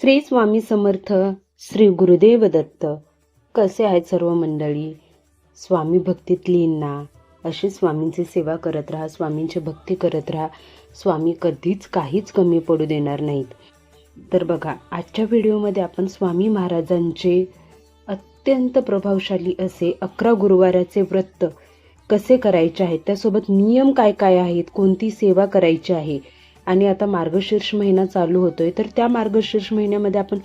श्री स्वामी समर्थ श्री गुरुदेव दत्त. कसे आहेत सर्व मंडळी? स्वामी भक्तीत लीन ना अशी स्वामींची सेवा करत राहा स्वामींची भक्ती करत राहा. स्वामी कधीच काहीच कमी पडू देणार नाहीत. तर बघा आजच्या व्हिडिओमध्ये आपण स्वामी महाराजांचे अत्यंत प्रभावशाली असे अकरा गुरुवाराचे व्रत कसे करायचे आहेत त्यासोबत नियम काय काय आहेत? कोणती सेवा करायची आहे? आणि आता मार्गशीर्ष महिना चालू होतोय तर त्या मार्गशीर्ष महिन्यामध्ये आपण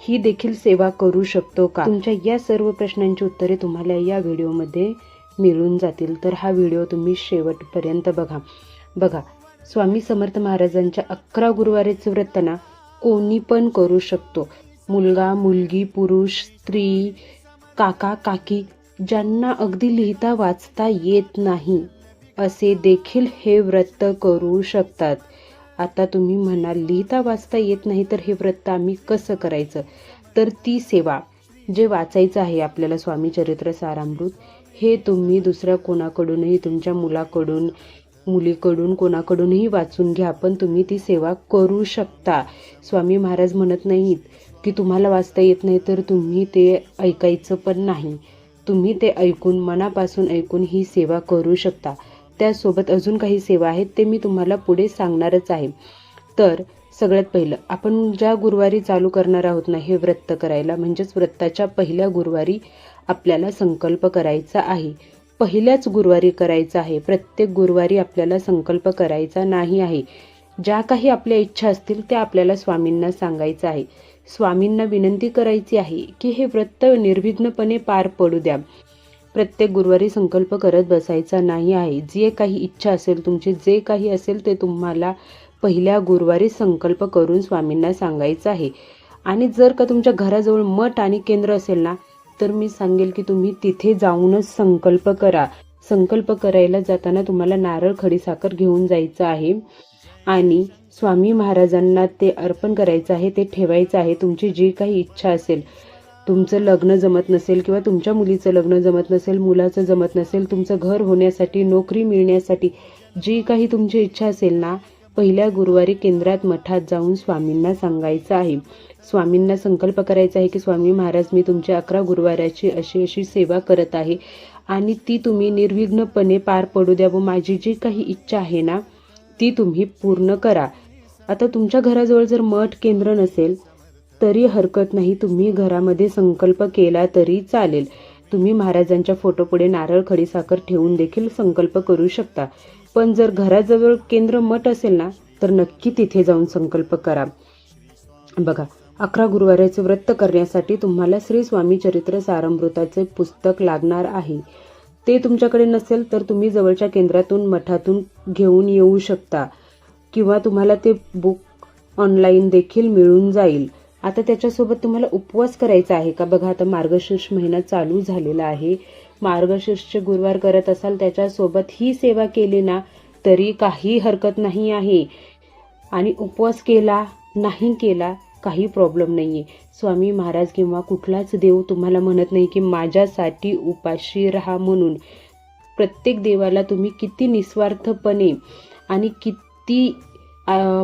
ही देखील सेवा करू शकतो का? तुमच्या या सर्व प्रश्नांची उत्तरे तुम्हाला या व्हिडिओमध्ये मिळून जातील. तर हा व्हिडिओ तुम्ही शेवटपर्यंत बघा. बघा स्वामी समर्थ महाराजांच्या अकरा गुरुवारीचं व्रत ना कोणी पण करू शकतो. मुलगा मुलगी पुरुष स्त्री काका काकी ज्यांना अगदी लिहिता वाचता येत नाही असे देखील हे व्रत करू शकतात. आता तुम्ही म्हणाल लिहिता वाचता येत नाही तर हे व्रत आम्ही कसं करायचं? तर ती सेवा जे वाचायचं आहे आपल्याला स्वामी चरित्र सारामृत हे तुम्ही दुसऱ्या कोणाकडूनही तुमच्या मुलाकडून मुलीकडून कोणाकडूनही वाचून घ्या पण तुम्ही ती सेवा करू शकता. स्वामी महाराज म्हणत नाहीत की तुम्हाला वाचता येत नाही तर तुम्ही ते ऐकायचं पण नाही. तुम्ही ते ऐकून मनापासून ऐकून ही सेवा करू शकता. त्यासोबत अजून काही सेवा आहेत ते मी तुम्हाला पुढे सांगणारच आहे. तर सगळ्यात पहिलं आपण ज्या गुरुवारी चालू करणार आहोत ना हे व्रत करायला म्हणजेच व्रताच्या पहिल्या गुरुवारी आपल्याला संकल्प करायचा आहे. पहिल्याच गुरुवारी करायचा आहे प्रत्येक गुरुवारी आपल्याला संकल्प करायचा नाही आहे. ज्या काही आपल्या इच्छा असतील त्या आपल्याला स्वामींना सांगायचं आहे. स्वामींना विनंती करायची आहे की हे व्रत निर्विघ्नपणे पार पडू द्या. प्रत्येक गुरुवारी संकल्प करत बसायचा नाही आहे. जे काही इच्छा असेल तुमची जे काही असेल ते तुम्हाला पहिल्या गुरुवारी संकल्प करून स्वामींना सांगायचं आहे. आणि जर का तुमच्या घराजवळ मठ आणि केंद्र असेल ना तर मी सांगेल की तुम्ही तिथे जाऊनच संकल्प करा. संकल्प करायला जाताना तुम्हाला नारळ खडीसाखर घेऊन जायचं आहे. आणि स्वामी महाराजांना ते अर्पण करायचं आहे ते ठेवायचं आहे. तुमची जी काही इच्छा असेल तुमचं लग्न जमत नसेल किंवा तुमच्या मुलीचं लग्न जमत नसेल मुलाचं जमत नसेल तुमचं घर होण्यासाठी नोकरी मिळण्यासाठी जी काही तुमची इच्छा असेल ना पहिल्या गुरुवारी केंद्रात मठात जाऊन स्वामींना सांगायचं आहे. स्वामींना संकल्प करायचा आहे की स्वामी महाराज मी तुमच्या अकरा गुरुवाराची अशी अशी सेवा करत आहे आणि ती तुम्ही निर्विघ्नपणे पार पडू द्या व माझी जी काही इच्छा आहे ना ती तुम्ही पूर्ण करा. आता तुमच्या घराजवळ जर मठ केंद्र नसेल तरी हरकत नाही. तुम्ही घरामध्ये संकल्प केला तरी चालेल. तुम्ही महाराजांच्या फोटोपुढे नारळ खडीसाखर ठेवून देखील संकल्प करू शकता. पण जर घराजवळ केंद्र मठ असेल ना तर नक्की तिथे जाऊन संकल्प करा. बघा अकरा गुरुवाराचे व्रत करण्यासाठी तुम्हाला श्री स्वामी चरित्र सारमृताचे पुस्तक लागणार आहे. ते तुमच्याकडे नसेल तर तुम्ही जवळच्या केंद्रातून मठातून घेऊन येऊ शकता किंवा तुम्हाला ते बुक ऑनलाईन देखील मिळून जाईल. आता त्याच्यासोबत तुम्हाला उपवास करायचा आहे का? बघा आता मार्गशीर्ष महिना चालू झालेला आहे. मार्गशीर्षचे गुरुवार करत असाल त्याच्यासोबत ही सेवा केली ना तरी काही हरकत नाही आहे. आणि उपवास केला नाही केला काही प्रॉब्लेम नाही आहे स्वामी महाराज किंवा कुठलाच देव तुम्हाला म्हणत नाही की माझ्यासाठी उपाशी राहा म्हणून. प्रत्येक देवाला तुम्ही किती निस्वार्थपणे आणि किती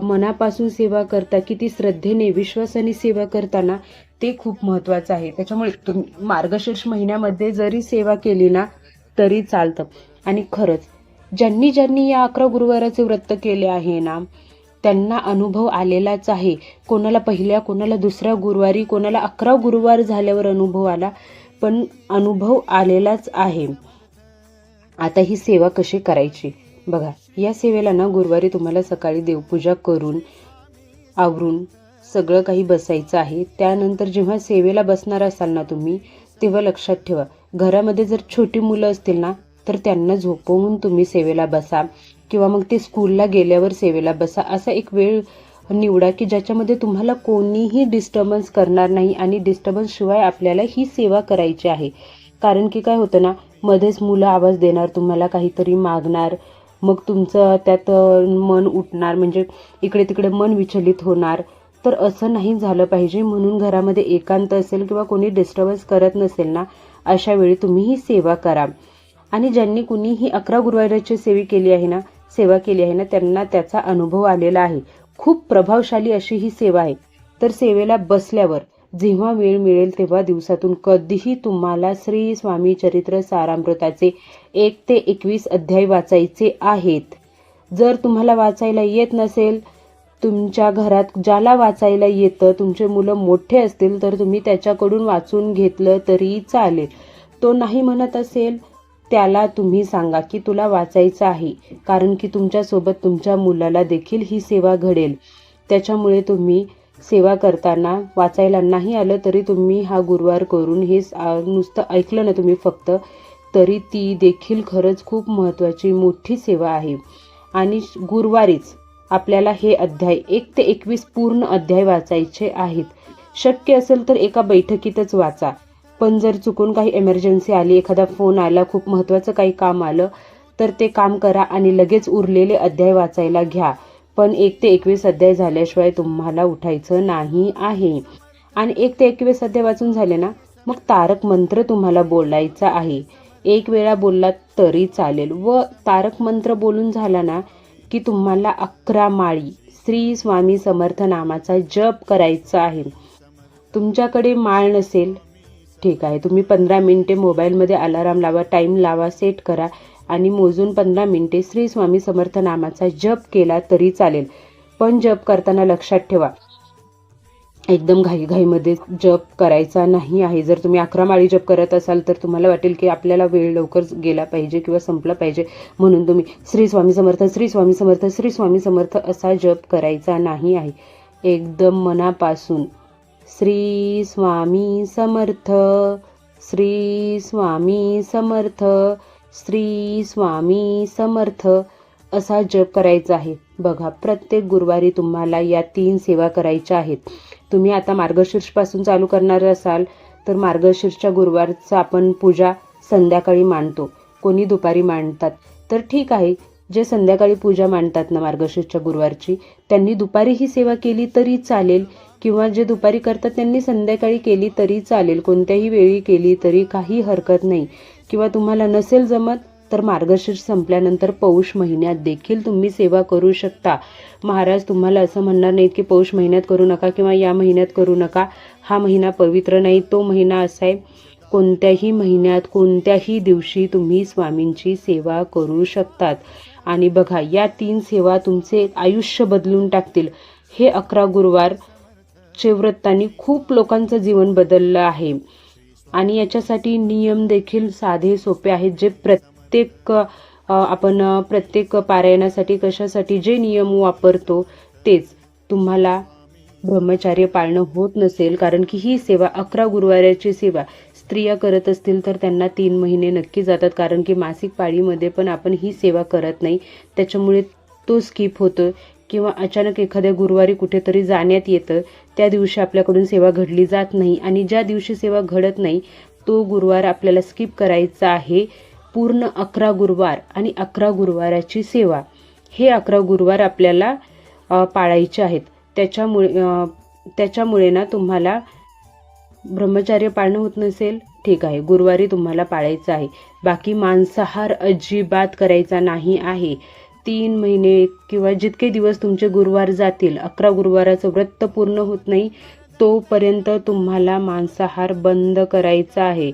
मनापासून सेवा करता किती श्रद्धेने विश्वासाने सेवा करताना ते खूप महत्त्वाचं आहे. त्याच्यामुळे तुम्ही मार्गशीर्ष महिन्यामध्ये जरी सेवा केली ना तरी चालतं. आणि खरंच ज्यांनी ज्यांनी या अकरा गुरुवाराचे व्रत केले आहे ना त्यांना अनुभव आलेलाच आहे. कोणाला पहिल्या कोणाला दुसऱ्या गुरुवारी कोणाला अकरा गुरुवार झाल्यावर अनुभव आला पण अनुभव आलेलाच आहे. आता ही सेवा कशी करायची? बघा या सेवेला ना गुरुवारी तुम्हाला सकाळी देवपूजा करून आवरून सगळं काही बसायचं आहे. त्यानंतर जेव्हा सेवेला बसणार असाल ना तुम्ही तेव्हा लक्षात ठेवा. घरामध्ये जर छोटी मुलं असतील ना तर त्यांना झोपवून तुम्ही सेवेला बसा. किंवा मग ते स्कूलला गेल्यावर सेवेला बसा. असा एक वेळ निवडा की ज्याच्यामध्ये तुम्हाला कोणीही डिस्टर्बन्स करणार नाही आणि डिस्टर्बन्स शिवाय आपल्याला ही सेवा करायची आहे. कारण की काय होतं ना मध्येच मुलं आवाज देणार तुम्हाला काहीतरी मागणार मग तुमचं त्यात मन उठणार म्हणजे इकडे तिकडे मन विचलित होणार. तर असं नाही झालं पाहिजे. म्हणून घरामध्ये एकांत असेल किंवा कोणी डिस्टर्बन्स करत नसेल ना अशा वेळी तुम्ही ही सेवा करा. आणि ज्यांनी कुणी ही अकरा गुरुवाराची सेवी केली आहे ना सेवा केली आहे ना त्यांना त्याचा अनुभव आलेला आहे. खूप प्रभावशाली अशी ही सेवा आहे. तर सेवेला बसल्यावर जेव्हा वेळ मिळेल तेव्हा दिवसातून कधीही तुम्हाला श्री स्वामी चरित्र सारामृताचे एक ते एकवीस अध्याय वाचायचे आहेत. जर तुम्हाला वाचायला येत नसेल तुमच्या घरात ज्याला वाचायला येतं तुमचे मुलं मोठे असतील तर तुम्ही त्याच्याकडून वाचून घेतलं तरी चालेल. तो नाही म्हणत असेल त्याला तुम्ही सांगा की तुला वाचायचं आहे कारण की तुमच्यासोबत तुमच्या मुलाला देखील ही सेवा घडेल. त्याच्यामुळे तुम्ही सेवा करताना वाचायला नाही आलं तरी तुम्ही हा गुरुवार करून हे नुसतं ऐकलं ना तुम्ही फक्त तरी ती देखील खरंच खूप महत्त्वाची मोठी सेवा आहे. आणि श- गुरुवारीच आपल्याला हे अध्याय एक ते एकवीस पूर्ण अध्याय वाचायचे आहेत. शक्य असेल तर एका बैठकीतच वाचा. पण जर चुकून काही एमर्जन्सी आली एखादा फोन आला खूप महत्त्वाचं काही काम आलं तर ते काम करा आणि लगेच उरलेले अध्याय वाचायला घ्या. पण एक ते एकवीस अध्याय झाल्याशिवाय तुम्हाला उठायचं नाही आहे. आणि एक ते एकवीस अध्याय वाचून झाले ना मग तारक मंत्र तुम्हाला बोलायचा आहे. एक वेळा बोललात तरी चालेल. व तारक मंत्र बोलून झाला ना की तुम्हाला अकरा माळी श्री स्वामी समर्थ नामाचा जप करायचा आहे. तुमच्याकडे माळ नसेल? ठीक आहे तुम्ही पंधरा मिनटे मोबाईलमध्ये अलाराम लावा टाईम लावा सेट करा. आणि मोजून पंधरा मिनटे श्री स्वामी समर्थ नामाचा जप केला तरी चालेल. पण जप करताना लक्षात ठेवा. एकदम घाईघाईमध्ये जप करायचा नाही आहे. जर तुम्ही अकरा माळी जप करत असाल तर तुम्हाला वाटेल की आपल्याला वेळ लवकर गेला पाहिजे किंवा संपला पाहिजे. म्हणून तुम्ही श्री स्वामी समर्थ श्री स्वामी समर्थ श्री स्वामी समर्थ असा जप करायचा नाही आहे. एकदम मनापासून श्री स्वामी समर्थ श्री स्वामी समर्थ श्री स्वामी समर्थ असा जप करायचा आहे. बघा प्रत्येक गुरुवारी तुम्हाला या तीन सेवा करायच्या आहेत. तुम्ही आता मार्गशीर्षपासून चालू करणार असाल तर मार्गशीर्षच्या गुरुवारचं आपण पूजा संध्याकाळी मांडतो. कोणी दुपारी मांडतात. तर ठीक आहे जे संध्याकाळी पूजा मांडतात ना मार्गशीर्षच्या गुरुवारची त्यांनी दुपारी ही सेवा केली तरी चालेल किंवा जे दुपारी करतात त्यांनी संध्याकाळी केली तरी चालेल कोणत्याही वेळी केली तरी काही हरकत नाही. किंवा तुम्हाला नसेल जमत तर मार्गशीर्ष संपल्यानंतर पौष महिन्यात देखील तुम्ही सेवा करू शकता. महाराज तुम्हाला असं म्हणणार नाहीत की पौष महिन्यात करू नका किंवा या महिन्यात करू नका. हा महिना पवित्र नाही तो महिना असा आहे. कोणत्याही महिन्यात कोणत्याही दिवशी तुम्ही स्वामींची सेवा करू शकतात. आणि बघा या तीन सेवा तुमचे आयुष्य बदलून टाकतील. हे अकरा गुरुवार चे व्रतांनी खूप लोकांचं जीवन बदललं आहे. आणि याच्यासाठी नियम देखील साधे सोपे आहेत जे प्रत्येक आपण प्रत्येक पारायणासाठी कशासाठी जे नियम वापरतो तेच. तुम्हाला ब्रह्मचार्य पाळणं होत नसेल कारण की ही सेवा अकरा गुरुवाराची सेवा. स्त्रिया करत असतील तर त्यांना तीन महिने नक्की जातात कारण की मासिक पाळीमध्ये पण आपण ही सेवा करत नाही. त्याच्यामुळे तो स्किप होतो किंवा अचानक एखाद्या गुरुवारी कुठेतरी जाण्यात येतं त्या दिवशी आपल्याकडून सेवा घडली जात नाही आणि ज्या दिवशी सेवा घडत नाही तो गुरुवार आपल्याला स्किप करायचा आहे. पूर्ण अकरा गुरुवार आणि अकरा गुरुवाराची सेवा. हे अकरा गुरुवार आपल्याला पाळायचे आहेत. त्याच्यामुळे त्याच्यामुळे ना तुम्हाला ब्रह्मचार्य पाळणं होत नसेल ठीक आहे. गुरुवारी तुम्हाला पाळायचं आहे. बाकी मांसाहार अजिबात करायचा नाही आहे. तीन महिने किंवा जितके दिवस तुमचे गुरुवार जातील अकरा गुरुवाराचं व्रत पूर्ण होत नाही तोपर्यंत तुम्हाला मांसाहार बंद करायचा आहे.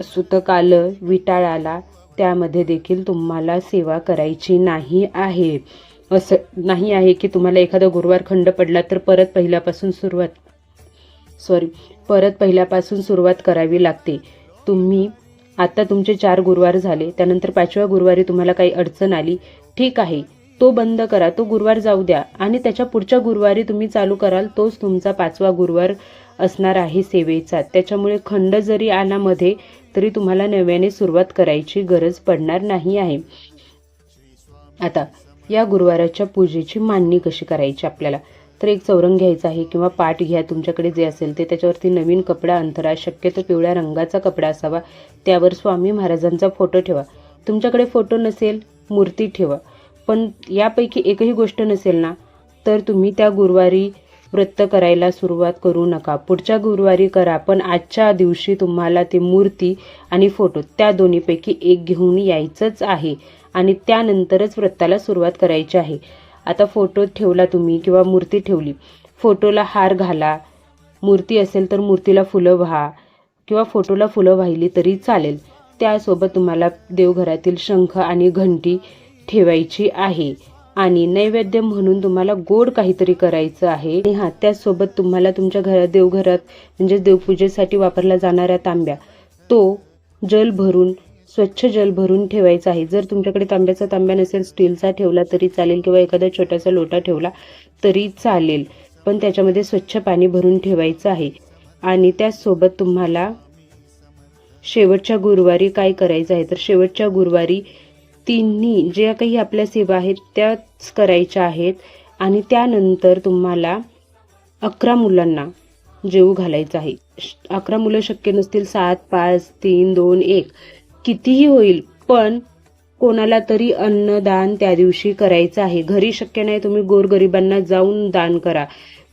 सुतकालं विटाळाला त्यामध्ये देखील तुम्हाला सेवा करायची नाही आहे. असं नाही आहे की तुम्हाला एखादा गुरुवार खंड पडला तर परत पहिल्यापासून सुरुवात सॉरी परत पहिल्यापासून सुरुवात करावी लागते. तुम्ही आता तुमचे चार गुरुवार झाले त्यानंतर पाचव्या गुरुवारी तुम्हाला काही अडचण आली ठीक आहे. तो बंद करा. तो गुरुवार जाऊ द्या. आणि त्याच्या पुढच्या गुरुवारी तुम्ही चालू कराल तोच तुमचा पाचवा गुरुवार असणार आहे सेवेचा. त्याच्यामुळे खंड जरी आला मध्ये तरी तुम्हाला नव्याने सुरुवात करायची गरज पडणार नाही आहे. आता या गुरुवाराच्या पूजेची मांडणी कशी करायची आपल्याला? तर एक चौरंग घ्यायचा आहे किंवा पाठ घ्या. तुमच्याकडे जे असेल ते. त्याच्यावरती नवीन कपडा अंतरा शक्यतो पिवळ्या रंगाचा कपडा असावा. त्यावर स्वामी महाराजांचा फोटो ठेवा. तुमच्याकडे फोटो नसेल मूर्ती ठेवा. पण यापैकी एकही गोष्ट नसेल ना तर तुम्ही त्या गुरुवारी व्रत करायला सुरुवात करू नका. पुढच्या गुरुवारी करा पण आजच्या दिवशी तुम्हाला ती मूर्ती आणि फोटो त्या दोन्हीपैकी एक घेऊन यायचंच आहे आणि त्यानंतरच व्रताला सुरुवात करायची आहे. आता फोटो ठेवला तुम्ही किंवा मूर्ती ठेवली फोटोला हार घाला. मूर्ती असेल तर मूर्तीला फुलं व्हा किंवा फोटोला फुलं वाहिली तरी चालेल. त्यासोबत तुम्हाला देवघरातील शंख आणि घंटी ठेवायची आहे. आणि नैवेद्य म्हणून तुम्हाला गोड काहीतरी करायचं आहे. आणि हा त्याचसोबत तुम्हाला तुमच्या घरात देवघरात म्हणजे देवपूजेसाठी वापरला जाणाऱ्या तांब्या तो जल भरून स्वच्छ जल भरून ठेवायचा आहे. जर तुमच्याकडे तांब्याचा तांब्या नसेल स्टीलचा ठेवला तरी चालेल किंवा एखादा छोटासा लोटा ठेवला तरी चालेल. पण त्याच्यामध्ये स्वच्छ पाणी भरून ठेवायचं आहे. आणि त्याचसोबत तुम्हाला शेवटच्या गुरुवारी काय करायचं आहे? तर शेवटच्या गुरुवारी तिन्ही ज्या काही आपल्या सेवा आहेत त्याच करायच्या आहेत. आणि त्यानंतर तुम्हाला अकरा मुलांना जेवू घालायचं आहे. श- अकरा मुलं शक्य नसतील सात पाच तीन दोन एक. कितीही होईल पण कोणाला तरी अन्नदान त्या दिवशी करायचं आहे. घरी शक्य नाही तुम्ही गोरगरिबांना जाऊन दान करा.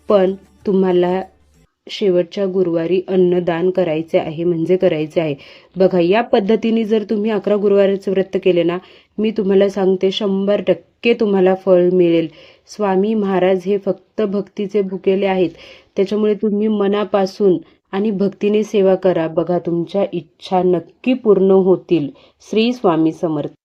पण तुम्हाला शेवटच्या गुरुवारी अन्नदान करायचे आहे म्हणजे करायचे आहे. बघा या पद्धतीने जर तुम्ही अकरा गुरुवाराचे व्रत केले ना मी तुम्हाला सांगते शंभर टक्के तुम्हाला फळ मिळेल. स्वामी महाराज हे फक्त भक्तीचे भुकेले आहेत. त्याच्यामुळे तुम्ही मनापासून आणि भक्तीने सेवा करा. बघा तुमच्या इच्छा नक्की पूर्ण होतील. श्री स्वामी समर्थ.